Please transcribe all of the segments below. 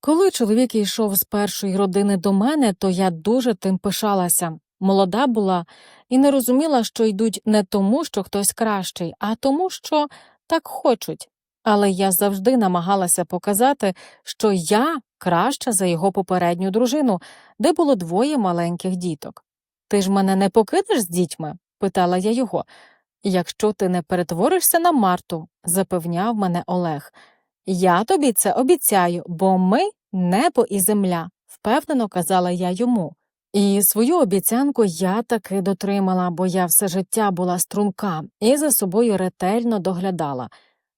Коли чоловік йшов з першої родини до мене, то я дуже тим пишалася. Молода була і не розуміла, що йдуть не тому, що хтось кращий, а тому, що так хочуть. Але я завжди намагалася показати, що я краща за його попередню дружину, де було двоє маленьких діток. Ти ж мене не покинеш з дітьми? питала я його. Якщо ти не перетворишся на Марту, запевняв мене Олег. Я тобі це обіцяю, бо ми небо і земля, впевнено казала я йому. І свою обіцянку я таки дотримала, бо я все життя була струнка і за собою ретельно доглядала.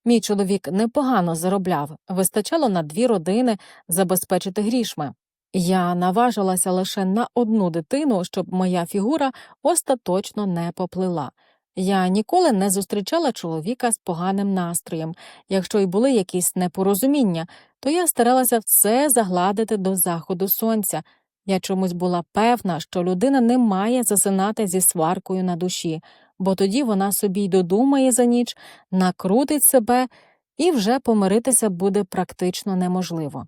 Мій чоловік непогано заробляв, вистачало на дві родини забезпечити грішми. Я наважилася лише на одну дитину, щоб моя фігура остаточно не поплила. Я ніколи не зустрічала чоловіка з поганим настроєм. Якщо й були якісь непорозуміння, то я старалася все загладити до заходу сонця. Я чомусь була певна, що людина не має засинати зі сваркою на душі, бо тоді вона собі й додумає за ніч, накрутить себе і вже помиритися буде практично неможливо.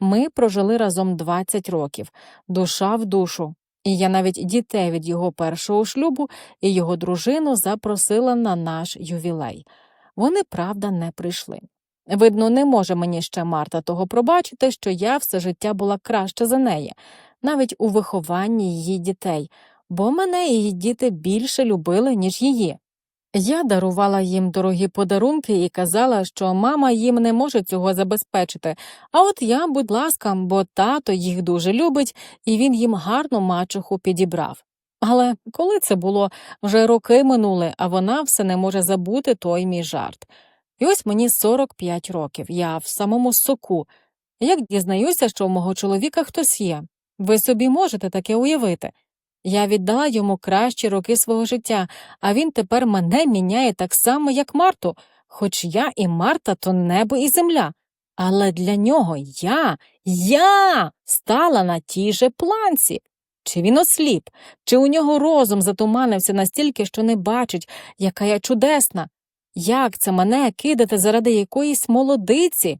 Ми прожили разом 20 років, душа в душу, і я навіть дітей від його першого шлюбу і його дружину запросила на наш ювілей. Вони, правда, не прийшли. Видно, не може мені ще Марта того пробачити, що я все життя була краще за неї, навіть у вихованні її дітей, бо мене її діти більше любили, ніж її. Я дарувала їм дорогі подарунки і казала, що мама їм не може цього забезпечити, а от я, будь ласка, бо тато їх дуже любить, і він їм гарну мачуху підібрав. Але коли це було, вже роки минули, а вона все не може забути той мій жарт. І ось мені 45 років, я в самому соку. Як дізнаюся, що у мого чоловіка хтось є, ви собі можете таке уявити. Я віддала йому кращі роки свого життя, а він тепер мене міняє так само, як Марту, хоч я і Марта то небо і земля. Але для нього я, я стала на тій же планці. Чи він осліп, чи у нього розум затуманився настільки, що не бачить, яка я чудесна, як це мене кидати заради якоїсь молодиці?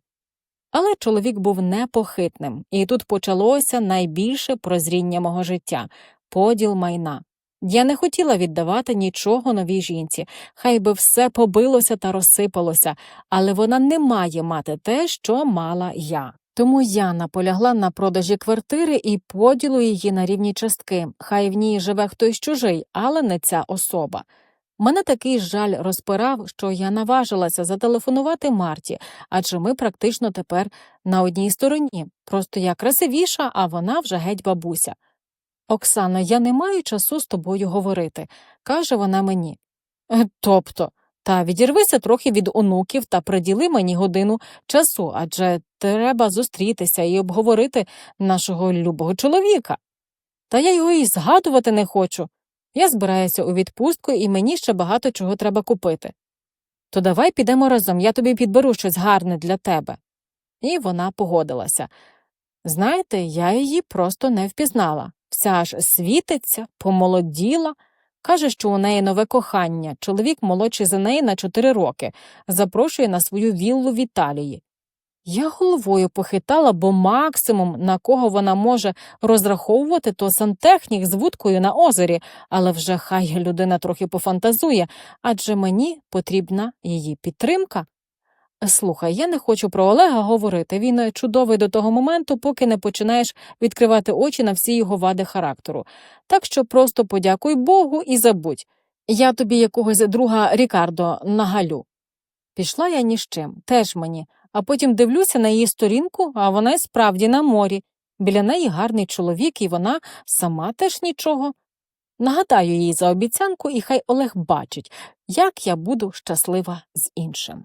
Але чоловік був непохитним, і тут почалося найбільше прозріння мого життя поділ майна. Я не хотіла віддавати нічого новій жінці, хай би все побилося та розсипалося, але вона не має мати те, що мала я. Тому я наполягла на продажі квартири і поділу її на рівні частки, хай в ній живе хтось чужий, але не ця особа. Мене такий жаль розпирав, що я наважилася зателефонувати Марті, адже ми практично тепер на одній стороні. Просто я красивіша, а вона вже геть бабуся. Оксано, я не маю часу з тобою говорити, каже вона мені. «Е, Тобто, та відірвися трохи від онуків та приділи мені годину часу, адже треба зустрітися і обговорити нашого любого чоловіка. Та я його і згадувати не хочу. Я збираюся у відпустку і мені ще багато чого треба купити. То давай підемо разом, я тобі підберу щось гарне для тебе. І вона погодилася. Знаєте, я її просто не впізнала. Вся ж світиться, помолоділа. Каже, що у неї нове кохання, чоловік молодший за неї на чотири роки, запрошує на свою віллу в Італії. Я головою похитала, бо максимум, на кого вона може розраховувати, то сантехнік з вудкою на озері, але вже хай людина трохи пофантазує, адже мені потрібна її підтримка. Слухай, я не хочу про Олега говорити. Він чудовий до того моменту, поки не починаєш відкривати очі на всі його вади характеру. Так що просто подякуй Богу і забудь. Я тобі якогось друга Рікардо нагалю. Пішла я ні з чим, теж мені, а потім дивлюся на її сторінку, а вона й справді на морі. Біля неї гарний чоловік, і вона сама теж нічого. Нагадаю їй за обіцянку, і хай Олег бачить, як я буду щаслива з іншим.